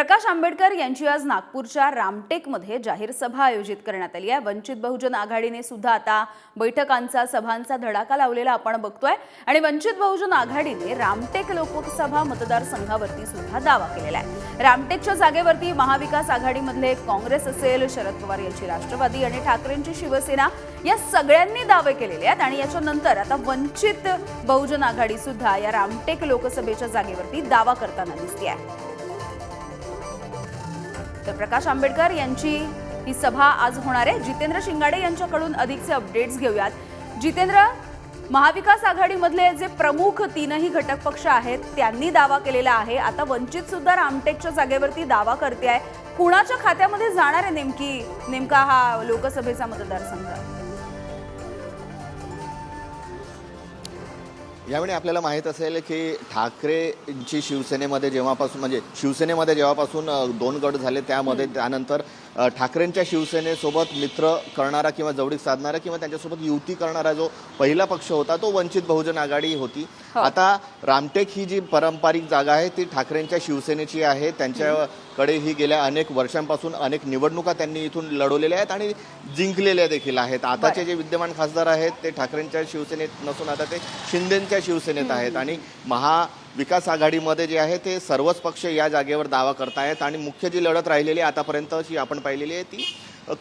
प्रकाश आंबेडकर यांची आज नागपूरच्या रामटेकमध्ये जाहीर सभा आयोजित करण्यात आली आहे. वंचित बहुजन आघाडीने सुद्धा आता बैठकांचा सभांचा धडाका लावलेला आपण बघतोय. आणि वंचित बहुजन आघाडीने रामटेक लोकसभा मतदारसंघावरती सुद्धा दावा केलेला आहे. रामटेकच्या जागेवरती महाविकास आघाडीमधले काँग्रेस असेल शरद पवार यांची राष्ट्रवादी आणि ठाकरेंची शिवसेना या सगळ्यांनी दावे केलेले आहेत. आणि याच्यानंतर आता वंचित बहुजन आघाडी सुद्धा या रामटेक लोकसभेच्या जागेवरती दावा करताना दिसते आहे. तर प्रकाश आंबेडकर यांची ही सभा आज होणार आहे. जितेंद्र शिंगाडे यांच्याकडून अधिकचे अपडेट्स घेऊयात. जितेंद्र महाविकास आघाडीमधले जे प्रमुख तीनही घटक पक्ष आहेत त्यांनी दावा केलेला आहे. आता वंचित सुद्धा रामटेकच्या जागेवरती दावा करते आहे. कुणाच्या खात्यामध्ये जाणार आहे नेमकी? नेमका हा लोकसभेचा मतदारसंघ. यावेळी आपल्याला माहीत असेल की ठाकरेंची शिवसेनेमध्ये जेव्हापासून म्हणजे शिवसेनेमध्ये जेव्हापासून दोन गट झाले त्यामध्ये त्यानंतर ठाकरेंच्या शिवसेनेसोबत मित्र करणारा किंवा जवळीक साधणारा किंवा त्यांच्यासोबत युती करणारा जो पहिला पक्ष होता तो वंचित बहुजन आघाडी होती. आता रामटेक ही जी पारंपरिक जागा आहे ती ठाकरेंच्या शिवसेनेची आहे. त्यांच्याकडे ही गेल्या अनेक वर्षांपासून अनेक निवडणुका त्यांनी इथून लढवलेल्या आहेत आणि जिंकलेल्या देखील आहेत. आताचे जे विद्यमान खासदार आहेत ते ठाकरेंच्या शिवसेनेत नसून आता ते शिंदेच्या शिवसेनेत आहेत आणि महाविकास आघाडीमध्ये जे आहे ते सर्वच पक्ष या जागेवर दावा करतायत आणि मुख्य जी लढत राहिलेली आहे आतापर्यंतची आपण पाहिलेली आहे ती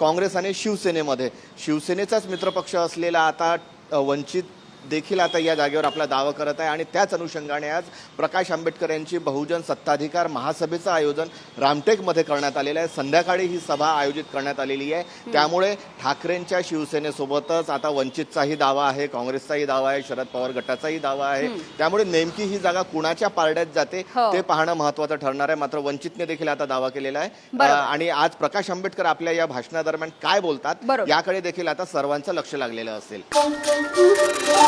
काँग्रेस आणि शिवसेनेमध्ये. शिवसेनेचाच मित्रपक्ष असलेला आता वंचित देखील आता या जागेवर आपला दावा करत आहे. आणि त्याच अनुषंगाने आज प्रकाश आंबेडकर यांची बहुजन सत्ताधिकार महासभेचं आयोजन रामटेकमध्ये करण्यात आलेलं आहे. संध्याकाळी ही सभा आयोजित करण्यात आलेली आहे. त्यामुळे ठाकरेंच्या शिवसेनेसोबतच आता वंचितचाही दावा आहे काँग्रेसचाही दावा आहे शरद पवार गटाचाही दावा आहे. त्यामुळे नेमकी ही जागा कुणाच्या पारड्यात जाते हो. ते पाहणं महत्वाचं ठरणार आहे. मात्र वंचितने देखील आता दावा केलेला आहे. आणि आज प्रकाश आंबेडकर आपल्या या भाषणादरम्यान काय बोलतात. याकडे देखील आता सर्वांचं लक्ष लागलेलं असेल.